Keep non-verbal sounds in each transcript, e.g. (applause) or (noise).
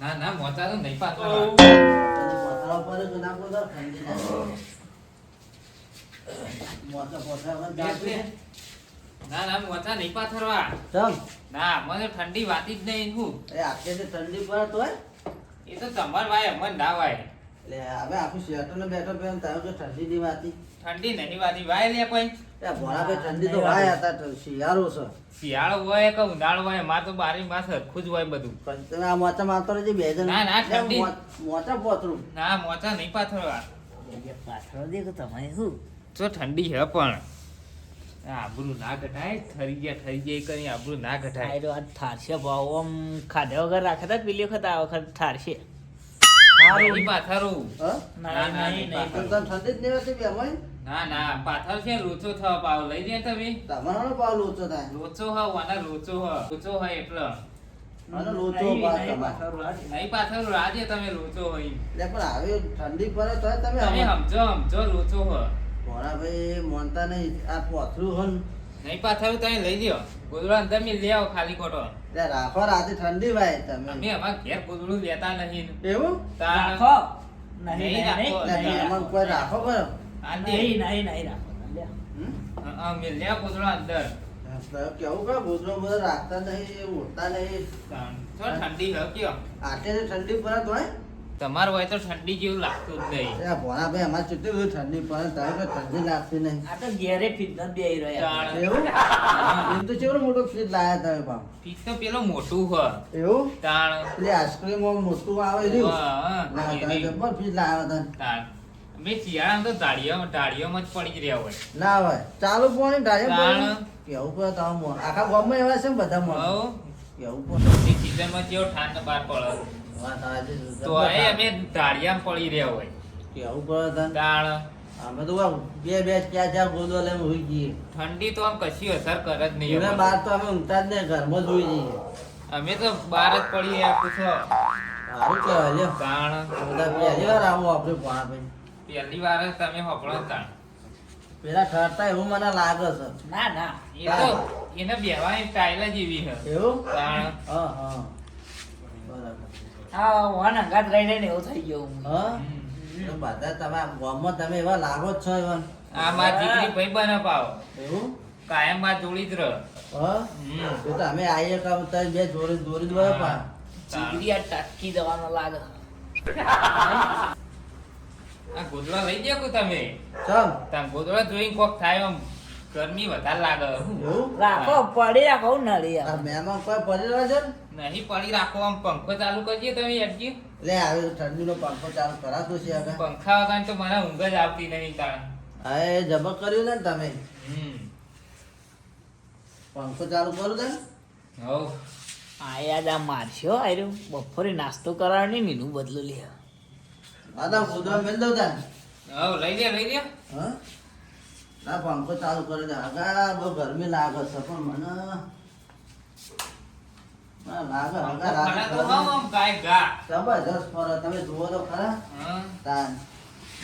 ના ના મોચા તો નહીં જ તો પર. ના ના મોચા પાથરવા. ચમ. ના મને ઠંડી વાતી જ નહીં હું. એ આખેથી ઠંડી પડે તોય? એ તો તમાર વાય અમને ના વાય. એટલે હવે આખું સ્વેટર ને બેટર પહેરીને તમે કે ઠંડી ની વાતી. ઠંડી નહીં વાતી. વાય લે કોઈ. ઠંડી તો વાય હતા શિયાળો છે. શિયાળો હોય કે ઉનાળો હોય માર તો બારી માસ હરખું જ હોય બધું. પણ તમે આ મોચા મારતો રહેજે બે જણ. ના, ના, ઠંડી. મોચા પોતરું. ના મોચા નહીં પાથરવા. પાછળ દેખો તમે શું? જો ઠંડી છે પણ. આબરું ના ઘટાય ઠરી ગયા ઠરી ગયા કરી આબરું ના ઘટાય આયરો આ ઠારશે ભાવ આમ ખાધા વગર રાખે તા પેલી વખત આ વખત ઠારશે સારું પાથરું. ના, ના, નહીં ઠંડી જ નહીં હોતી બે ના ના પાથર છે લોચો થવા પાવ લઈ દે તમે. તમારો પાવ લોચો થાય. લોચો હ વાના લોચો હ લોચો હ એટલે. અને લોચો નહીં પાથર રાજે. તમે લોચો હોય. એટલે પણ આવી ઠંડી પડે તો તમે તમે સમજો સમજો લોચો હ ભોળા ભાઈ મોનતા નહીં. આ પોથરું હન. નહીં પાથરું તમે લઈ લ્યો. ગોદડો અંદર મી લઈ આવો ખાલી ખોટો. એટલે રાખો રાતે ઠંડી ભાઈ તમે. અમે અમાર ઘેર ગોદડું લેતા નહીં. એવું? રાખો. નહીં નહીં નહીં રાખો. નહીં કોઈ રાખો. બરો રાખો લ્યો. અંદર. કેવું કા બધો રાખતા નહીં નહીં. ઠંડી. કયો આટે ઠંડી પડે તોય તમાર હોય તો ઠંડી જેવું લાગતું જ નહીં. ભોળા ભાઈ અમારે કેટલી બધી ઠંડી પડે તો ઠંડી લાગતી નહીં. આ તો ઘેરે ફિટનસ બેહી રહ્યા. એવું? એમ તો મોટો ફ્રીજ લાયા તમે પીસ તો પેલો મોટું હ એવું? તાણ. આઈસ્ક્રીમ મોટું આવે રહ્યું હા, ના હા, જબર ફ્રીજ લાવ્યા હતા. તાણ. અમે શિયાળામાં તો ધાડીઓમાં જ પડી જ રહ્યા હોય. ના હોય ચાલુ પોણી કેવું પડે મોં. આખા ગામમાં એવા છે બધા મોં. કેવું પડે? સીઝનમાં કેવો ઠાંડ બહાર પડે. તો એ અમે ધાડિયામાં પડી રહ્યા હોય. કેવું પડે તને? અમે તો બે બે ક્યાં ચાર ગોદો લઈને હોઈ જઈએ ઠંડી તો આમ કશી અસર કરે જ નહીં બાર બહાર તો અમે ઊંઘતા જ નહીં ઘરમાં જ હોઈ જઈએ. અમે તો બહાર જ પડી રહ્યા પૂછો સારું કહેવાય લ્યો. તાણ બધા પહેલી વાર આવું આપણે ભણા ભાઈ. પહેલી વાર તમે તાણ. પેલા ઠરતા એવું મને લાગે છે. ના ના. એ તો એને બેહવાની સ્ટાઇલ જ એવી છે. એવું? હા હા. બરાબર. વન અંગાત રહી રહીને એવું થઈ ગયું. હા? હમ. બધા તમે ગામમાં તમે એવા લાગો જ છો એવા? આ માર દીકરી ભાઈ બને પાવ. એવું? કાયમમાં જોડી જ રહ. હમ. તો તમે આવીએ કામ તો બે જોડી દોરી દોરે પા. ચીકડી આ ટટકી દેવાનો લાગે. (laughs) આ ગોદડા લઈ ગયા કો તમે? ચમ? તાર ગોદડા જોઈને કોક થાય આમ ગરમી વધારે લાગે. રાખો પડી રાખો નળી આ મહેમાન કોઈ પડી રહ્યો છે ને? નહીં પડી રાખો આમ. પંખો ચાલુ કરજે તમે યાદજી લે આવે ઠંડીનો પંખો ચાલુ કરાતો છે હવે પંખા વગર તો મને ઊંઘ જ આવતી નહીં તાણ. હા એ જબર કર્યું ને તમે? હમ. પંખો ચાલુ કરું ને હવ. આ યાદ આ મારશો આયરું બપોરે નાસ્તો કરાવવાની ને એનું બદલું લે. તો કૂદવા મેલ દઉં તાન. હા લઈ લે લઈ લે. હા? ના પંખો ચાલુ કરી દે હગા બહુ ગરમી લાગે છે પણ મને મને લાગે હગા મને તો લાગે હમ આમ કાંઈ ગા. જબરજસ્ત ફરે. તમે જુઓ તો ખરા. હં? તાન.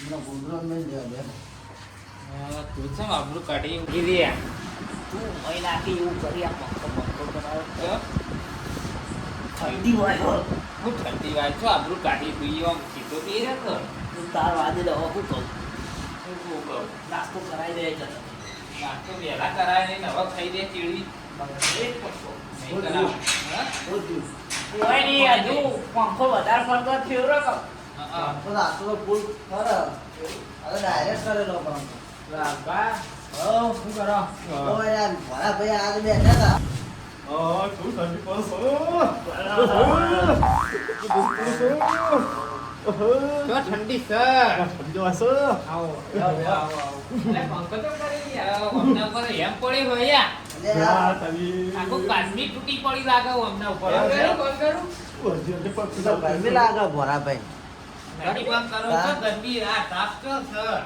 મને કૂદરો મેલ દે બે હા, તું છે આબરૂ કાઢી ઊંઘી દે તું મહી નાખી એવું કરી આ પંખો પંખો કરાવ ઠંડી હોય હો. ઠંડી વાય છો આપણું કાઢી ઈ આમ સીધો પી રહ્યો તો તાર વાદે દવા હું કહું શું કહું? નાસ્તો કરાવી દે છે નાસ્તો વહેલા કરાય નહીં ને હવે ખાઈ દે ચીડી? કોઈ નહીં હજુ પંખો વધારે ફરતો થયો કહો તો પંખો તો ફૂલ ફરે અરે ડાયરેક્ટ કરેલો પંખો રાખા. હો શું કરો ઓ યાર ભરા ભાઈ આજ બેઠા હતા જો ઠંડી સર આવો આવો આવો. એટલે પંખો તો કરી યાર હમણાં ઉપર એમ પડી હોય યાર આખું કાશ્મીર તૂટી પડી લાગે હમણાં ઉપર એવું કરું ગરમી લાગે બંધ કરો તો ગરમી આ તાપ તો સર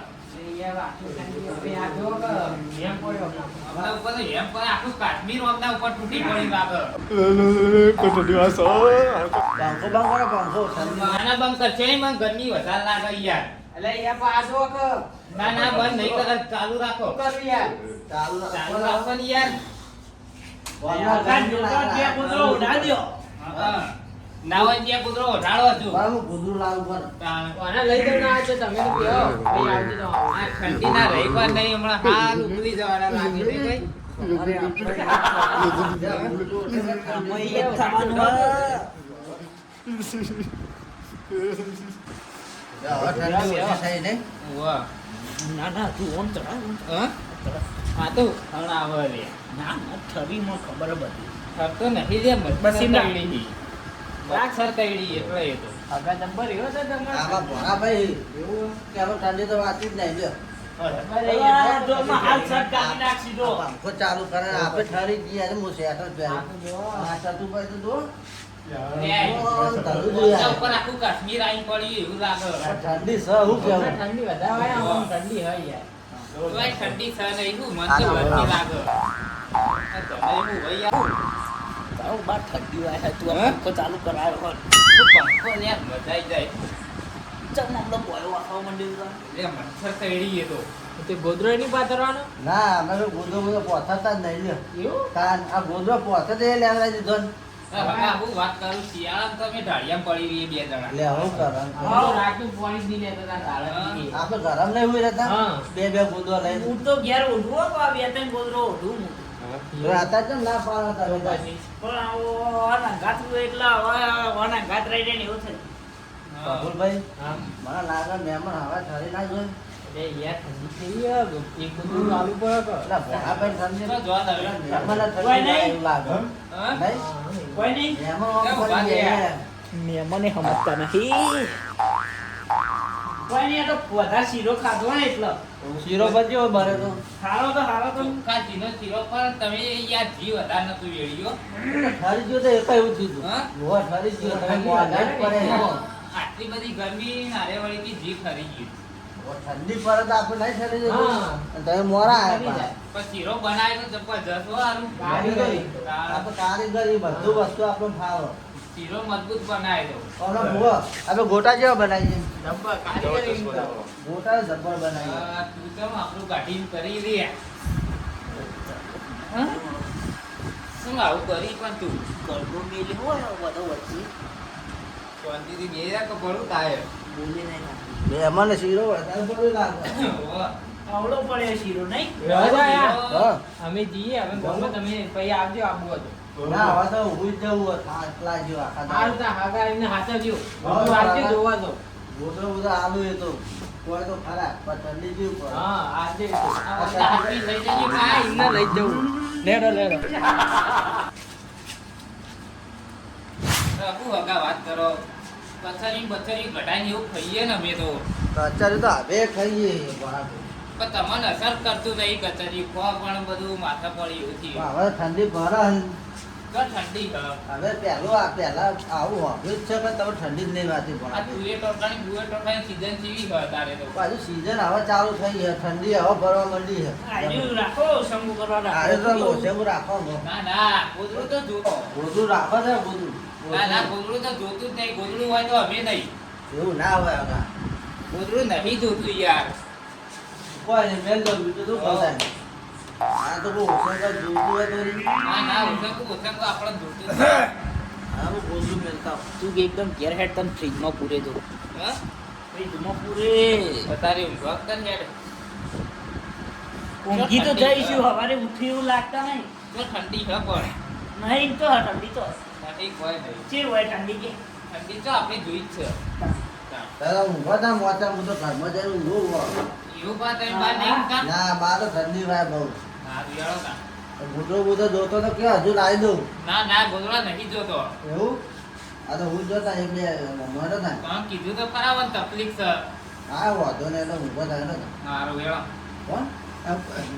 યાર ના ના બંધ નહીં કરે ચાલુ રાખો ચાલુ ચાલુ રાખો ને યાર. ઉડા દો હા ના કૂતરો ઓઢાડો છું બરાબર, કૂતરું લાવું પણ. આને લઈ જઈને આવે છે તમે કહો. ભાઈ આવજો તો આ ઠંડીના રવિવાર નહીં હમણાં હાલ ઉતરી જવાના લાગે છે કઈ. અરે આપણે આમાં એ જ થવાનું ઠંડી ઓછી થઈ નહીં? વાહ. ના ના તું ઓમ ચડા હા? આ તો. હણાવે રે ના ના ઠરીમાં ખબર બધી થરતો નહીં રે બસી ના. મચ્છર મચ્છર તૈડી એટલે એ તો. આગા નંબર એવો છે તમારે? આમાં ભોળાભાઈ, એવું કે હવે ઠંડી તો વાંચી જ નહીં જો. આમાં હાલ શર્ટ કાઢી નાખી દો. આ પંખો ચાલુ કરે આપડે ઠરી ગયા હું સેટલ. તો સતુભાઈ તો ઠંડી છે, હું કેવું? ઠંડી વધારે હોય આમ ઠંડી હોય યાર. ઠંડી છે નહીં શું મન લાગે. આ તને એવું હોય યાર બાર ઠંડી વાય તું પંખો ચાલુ કરાયો હોત. પંખો લે મજાઈ જાય ચમ હમણાં બોયો માંડ્યું છે. લે મચ્છર તૈડી એ તો તે ગોદરો નહીં પાથરવાનો ના અમે તો બોદડો પહોંચાડતા જ નહીં લ્યો. એવું કાન આ ગોદડો પહોંચે તે લેવડાવી દીધો ને. હું વાત કરું શિયાળામાં તમે ઢાળિયા પડી રહીએ બે જણા લે હું કરે આ તો રાતનું પાણી નહીં લેતા. આપણે ગરમ નહીં હોય રહેતા બે બે ગોદરો લઈને હું તો ઘેર ઉઠવો આ બે ત્રણ ગોદરો હું. રાતા કેમ ના પાડો તમે પણ આવો આના ગાત હોય આના ગાત જાય ને એવું થાય. હા. હા મને લાગે મહેમાન હવે ઠરી ના જોઈ અરે યાર ઠંડી થઈ ગઈ એક બધું ચાલુ પડે કે એટલે ભોળાભાઈ ઠંડી તો જોવા દે. મહેમાનને કોઈ નહીં. લાગે હા? કોઈ નહીં મહેમાન આમ કેમ પડી ઊભા ગયા. થયા? મહેમાને સમજતા નથી કોઈ નહીં તો વધારે શીરો ખાધો ને એટલે. શીરો બચ્યો બરે તો. ખારો તો ખારો તો. ચોખ્ખા ઘીનો શીરો પણ તમે યાર ઘી વધારે નતું વેળ્યો ઠરી ગયો તો એ કઈ થયું હા? હોવા ઠરી ગયો. તમે ઠંડી પડે. આટલી બધી ગરમી નારે વળી ઘી ખરી ગયું. ઠંડી પડે તો આપણે નહીં ઠરી જતું તમે મોરા આવ્યા પણ શીરો બનાવ્યો તો જબરજસ્ત હારું. કારીગરી. આપણે કારીગરી બધું વસ્તુ આપણો ફાવે. શીરો મજબૂત બનાવ્યો હમણાં ભૂવો આપણે ગોટા જેવા બનાવી જબ્બર કારીગરી ગોટા જબ્બર બનાવી તું કેમ આપણું કાઢીને કરી રે શું આવું કરી પણ તું? કરવું મેલી હોય બધો વચ્ચે. શાંતિથી બે કે પડું તાય બોલી નહીં બે અમને શીરો વધારે પડ્યો લાગે. આવડો પડે શીરો નહીં? દે અમે જઈએ હવે ગમે તમે પછી આવજો આબુ હતું ના હવે તો ઊભું જ જવું આટલા જેવા આખા હાલ તા હાગા એને હાચવજો. હા, બધું જોવા દો ગોટો બધો આલુ એ તો કોઈ તો ખરા પણ ઠંડી જેવું પડે. હા આવજો લઈ જઈએ ના એમને લઈ જવું. લેડો લેડો શું હગા વાત કરો કચરી બચરી ઘટાઈને એવું ખાઈએ ને અમે તો. તો તો હવે ખાઈએ બરાબર. પણ તમને અસર કરતું નહીં કચરી ખો પણ બધું માથા પડી એવું થયું હવે ઠંડી. તો ઠંડી. હવે પહેલું આ પહેલા આવું હોભ્યું જ છે કે તમે ઠંડી જ નહીં વાતી પણ. સીઝન જેવી હોય તારે તો? પાછું હવે ચાલુ થઈ છે ઠંડી હવે ભરવા માંડી છે. રાખો કરવા આરે તો રાખો રાખો ના ના ગોદડું તો જોતો. ગોદડું રાખો છે ગોદડું. ના ના ગોદડું તો જોતું જ નહીં. ગોદડું હોય તો અમે નહીં. એવું ના હોય હવે. ગોદડું નહીં જોતું યાર. કોઈ મેં મેલ તું બીજું શું. આ તો બહુ ઓછા જોતું હોય તો નહીં. ના ના ઓછાકું ઓછાકું આપણે જોતું જ નહીં. આ મેલતા તું એકદમ ઘેર હેડ તને ફ્રીજમાં પૂરે દો હા? ફ્રીજમાં પૂરે. તારે ઊંઘવા કર હેડ. ઊંઘી તો જઈશું હવારે ઉઠી એવું લાગતા નહીં. તો ઠંડી છે પણ નહીં તો ઠંડી તો ઠંડી કોઈ નહીં. છે હોય ઠંડી કે? ઠંડી તો આપણે જોઈ જ છે. તારા ઊંઘવા તા મોચા હું તો ઘરમાં જઈને ઊંઘું ના બહાર તો ઠંડી વાય બહુ. વિયાળો કા. જોતો તો કે હજુ લાવી દઉં. ના ના ગોદડા નહીં જોતો. એવું? આ તો હું જોતા એક બે મળે ને કીધું તો ખરાબ તકલીફ છે. હા વાંધો ને એટલે ઊભો થાય ને સારું વેળો કોણ?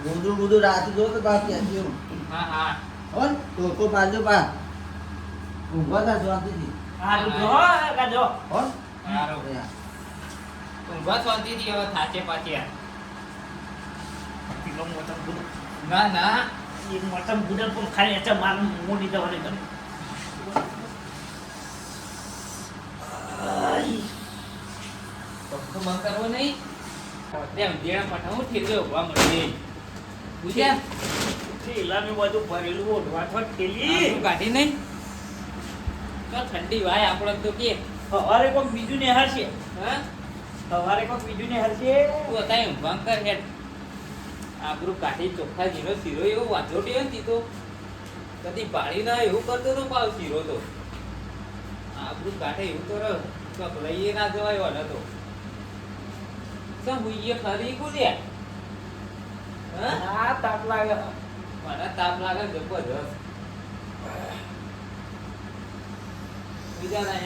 ગોદડું બધું રાતે જોતો બાકી હતું હા. હા કોણ? ટોકો પાડજો પા ઊભો થાય શાંતિથી. સારું જો કાજો કોણ? સારું ઊંઘવા શાંતિથી હવે થાચે પાછી. આ. પેલો મોટો ગુડ. ના ના એ મોટો ગુડ પણ ખાલી અચ્છા મારું મોડી જવાની તમે. તો બંધ કરવો નહીં. તેમ દેણા હું ઠેરવે ઊભા મળી? પૂછ્યા? થેલાનું બધું ભરેલું ઓઢવા તો ઠેલી કાઢી નહીં? તો ઠંડી વાય આપણે તો કે. સવારે કોઈક બીજું નિહાળશે હા? સવારે કોઈક બીજું ને તું અત્યારે ઊંઘાણ કર હેડ. આબરૂ કાઢી ચોખ્ખા જીરો શીરો એવો વાંચોટી નથી તો કદી પાડી ના એવું કરતો તો પાવ શીરો તો. આબરૂ કાઢે એવું તો લઈએ ના જવાય વાળો તો. શું હુઈએ ખરી ગુલ્યા હા? તાપ લાગે. મને તાપ લાગે જબરજસ્ત. બીજા ના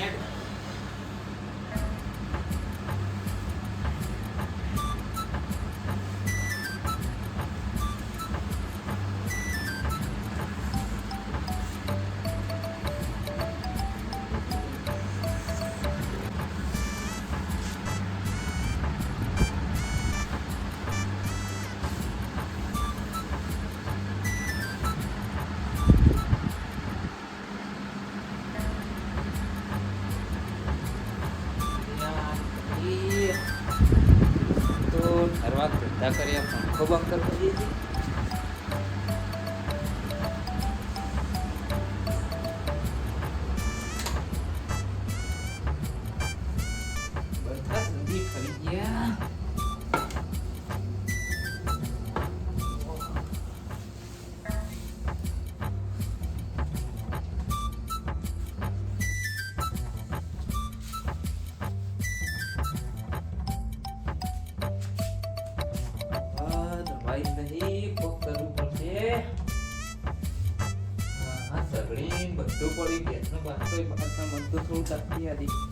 થોડું તાપી આદી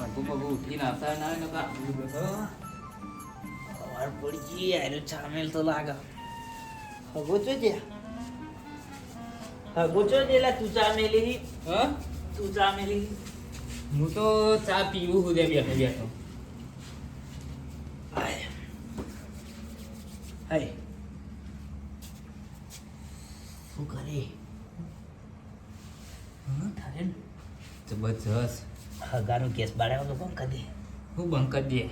આગુ બગુ ઉઠીને આવતા ના હોય ને તો આગુ બધો સવાર પડી આયરો ચામેલ તો લાગે હગો છો જે હગો છો જે લા તું ચા મેલી હું તો ચા પીવું હું દે બેઠો બેઠો. હાય. હાય. શું કરે? હા તારે ને? જબરજસ્ત. હગાનો કેસ બાળ્યો તો કોણ દે. હું બંધ કરી દે.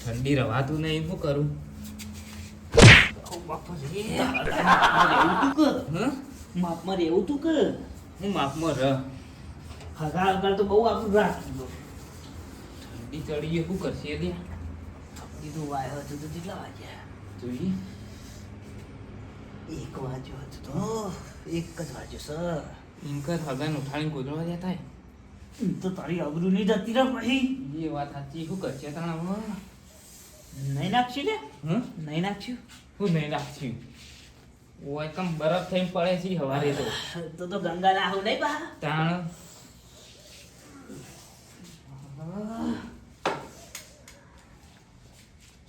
ઠંડી રવાતું નહીં શું કરું? ઓ બાપા રે તું કે હા? માપમાં રહેવું તું કે હું માપમાં રહ હગા હગા તો બહુ આપણું રાખી દો. ઠંડી ચડી ગઈ શું કરશે ઠંડી તો વાયો હતો તો કેટલા વાગ્યા? જોઈએ. એક વાગ્યો હતો તો એક જ વાગ્યો સર. ઇન્કર હગાને ઉઠાડીને ગોદરવા જતા થાય. તો તારી અબરૂ નહીં જતી રહે પછી એ વાત સાચી શું કરશે તાણા નહીં નાખશું લે હં નહીં નાખશું હું નહીં રાખશું ઓય બરફ થઈને પડે છે હવારે તો. તો તો ગંગા ના આવું નહીં બા. તાણ.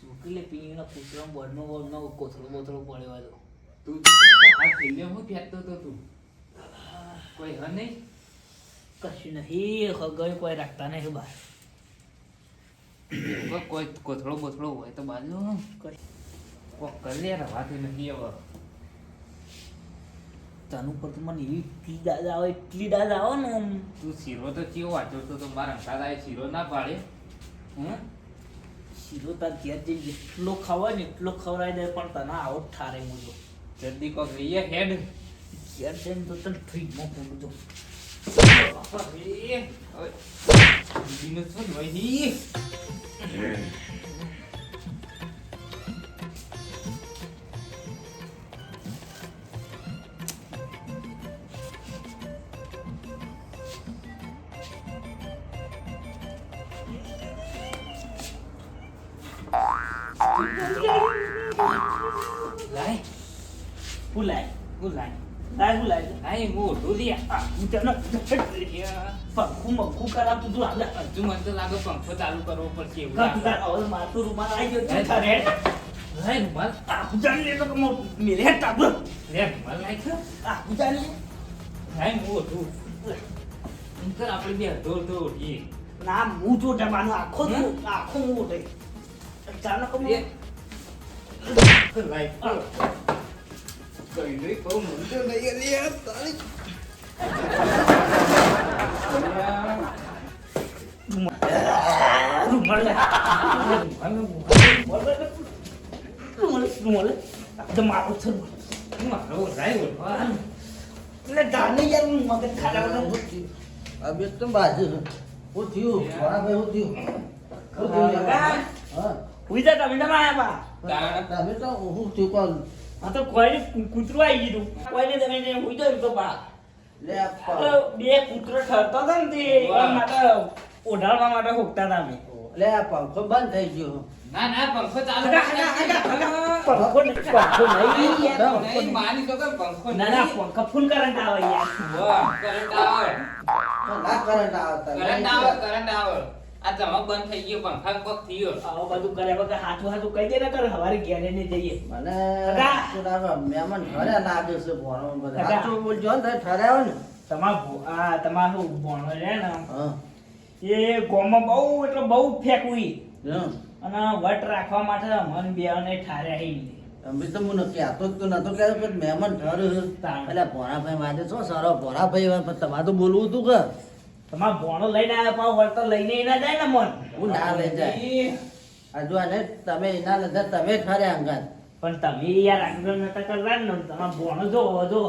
ચોકી લે પીણીનો કૂતરો બોર્ડનો બોર્ડનો કોથળો બોથળો પડ્યો હતો તું. આ થેલીઓ હું ફેંકતો તો તું. કોઈ હ નહીં? કશું નહીં હગાઈ કોઈ રાખતા નહીં બહાર કોઈ- કોથળો બોથળો હોય તો બાજુ. કોક કરી લે રવાથી નથી હવે તનું પર તો મને એવી એટલી દાદ આવે એટલી દાદા આવે ને આમ. તું શીરો તો ચેવો વાંચો તો મારા અંકાદાએ શીરો ના પાડે. હમ શીરો તાર ઘેર જઈને જેટલો ખવાય ને એટલો ખવડાવી દે પણ તને આવો જ ઠારે મુજો જલ્દી કોક રહીએ હેડ. ઘેર જઈને તો તને ફ્રીજમાં રે હવે બીજીનું શું હોય ઈ? લાય ભૂલાય ભૂલાય લાય ભૂલાય લાય. મોઢું લે. આ હું તને પંખું મંખું કરાવતું તું આગળ હજુ મને તો લાગે પંખો ચાલુ કરવો પડશે એવું લાગે. હવે રૂમાલ આવી ગયો છે તારે લાય રૂમાલ. આ પૂજાને લે તો મો- મેરે ટાબુ લે રૂમાલ લાય છે. આ પૂજાને લાય મોઢું. એમ આપણે બે અડધો અડધો ઉઠીએ ના હું જો જવાનો આખો આખો હું ઉઠે ચાલો કમ. મારો છે. મારો રાય રૂમાલ. એટલે જાને યાર મગજ ખાડાવાનો હું થયું? આ બે તો બાજુ. હું થયું ભોળાભાઈ હું થયું હું થયું. હા ઉઈ જા તમે આયા બા. તમે તો હું થયું કોણ આ તો કોઈને કૂતરું આવી ગયું કોઈને તમે તો બા. કૂતરો ઠરતો હતો ને તે માટે ઓઢાડવા માટે હોકતા હતા અમે. લે પંખો બંધ થઈ ગયો. ના ના પંખો ચાલુ. પંખો નહીં, પંખો નહીં. યાર, પંખો નહીં. નહીં. માની શકો પંખો ના ના પંખો ફૂલ કરંટ આવે યાર. કરંટ આવે. કરંટ આવતા કરંટ આવે કરંટ આવે. આ જમા બંધ થઈ ગયો પંખા કોક થયો આવું બધું કરે વગર હાથું હાથું કહી દે ને કર હવારે ઘેરે ને જઈએ મને કાકા. શું મહેમાન ઘરે લાગે છે ભણો બધા. સાચું બોલજો ને, ઠરાયો ને. તમાર આ તમારું ભણો રે ને એ ગોમાં બહુ એટલે બહુ ફેંકવી હમ. અને વટ રાખવા માટે મન બેને ઠાર્યા હી તમે તો મને નક્કી આતો જ તો નતો કહેતો કે મહેમાન. તાણ. એટલે ભોણાભાઈ વાંચે છો સારો ભોરાભાઈ પણ તમારે તો બોલવું હતું કે તમાર ભોણો લઈને આવ્યા પણ વળતર લઈને એના જાય ને મન? હું ના લઈ જાય. હજુ આને તમે એના લીધે તમે ઠરે અંગત. પણ તમે યાર આગળ નતા કરવા ને તમારો ભોણો જો જો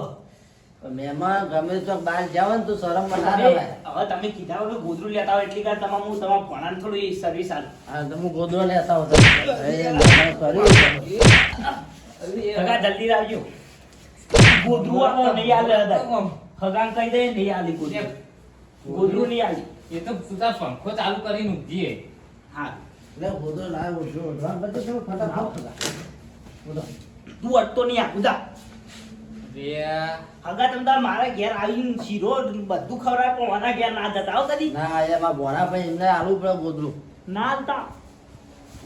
મેમાં ગમે તો બહાર જાવ ને તો શરમમાં ના તમે- રવાય. હવે તમે કીધા વગર ગોદરું લેતા હોય એટલી વાર તમારે હું તમારા ભણાને થોડી સર્વિસ આલ. હા તો હું ગોદરો લેતા હોતો સોરી હગા જલ્દી આવજો ગોદરું આવો નહીં આલે. હગાન કહી દે નહીં આલી ગોદરું ગોદરું નહીં આવી. એ તો સુધા પંખો ચાલુ કરીને ઊંઘીએ. હા. લે લાવ્યો, ઉઠો, ઉઠો. આમ બધું તમે ફટાફટ બોલો. તું અટતો નહીં આકુદા બે. હગા તમ તાર મારા ઘેર આવીને શીરો બધું ખવડાય પણ મારા ઘેર ના જતા આવ કદી? ના એમાં ભોણાભાઈ એમને આલુ પડે ગોદડું. ના આલતા.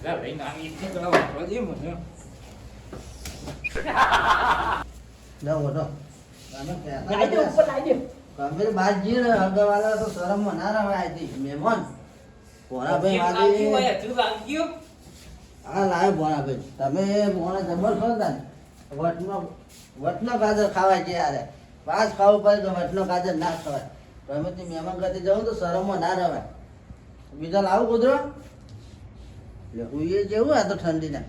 લા ભાઈ નાની એટલે પેલા વાપરવા દે મને. લે લાઈ દે ઉપર લાઈ દે. ગંભીર બાજી ને હગાવાલા તો શરમમાં ના રવાય આથી. મહેમાન ભોણાભાઈ કેમ હા વાગે હોય? હજુ લાગ્યું? આ લાવે ભોણાભાઈ તમે મોણે જબર છો ને વટનો વટનો ગાજર ખાવાય છે યારે. પાસ ખાવું પડે તો વટનો ગાજર ના ખવાય. તમે તે મહેમાન ગતિ જાઉં તો શરમમાં ના રવાય. બીજા લાવું કુદરો હુઈએ જેવું આ તો ઠંડીના.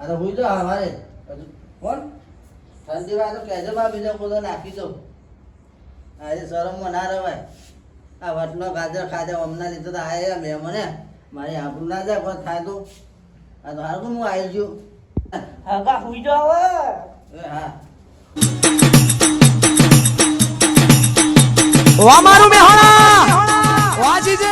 આ તો હુઈ તો હવારે. કોણ? ઠંડી માં તો કહેજો બા બીજા કુદરો નાખી દો આજે શરમમાં ના રવાય. આ વટનો ગાજર ખાધે હમણાં લીધો તો આવ્યા બે મને મારી આબરું ના જાય પણ થાય તો. આ તો હારું હું આવી ગયું હગા સુઈ જાવ હા. વાહ મારું મેહોણા વાજી જે